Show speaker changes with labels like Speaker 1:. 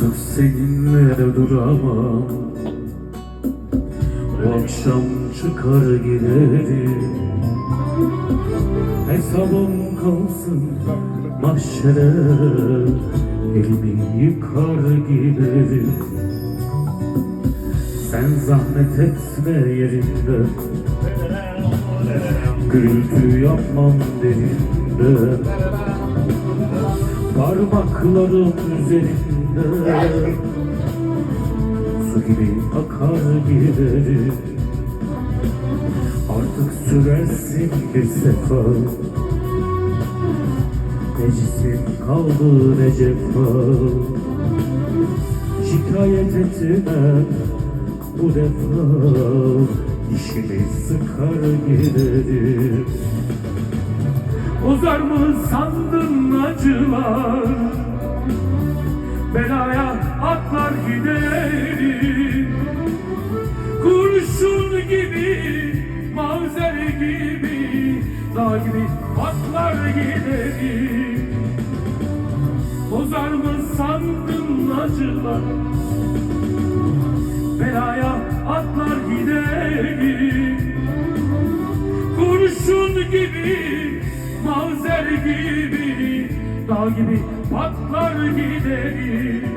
Speaker 1: Artık seninle duramam. Bu akşam çıkar giderim. Hesabım kalsın mahşere. Elimi yıkar giderim. Sen zahmet etme yerinde Gürültü yapmam derinde Parmaklarım üzerinde. Su gibi akar giderim Artık sürersin bir sefa. Necisin kaldı ne cefa? Şikayet etmem bu defa. Dişimi sıkar giderim. Uzar mı sandın acılar Dağ gibi patlar giderim Bozar mı sandın acılar? Belaya atlar giderim Kurşun gibi, mavzer gibi. Dağ gibi patlar giderim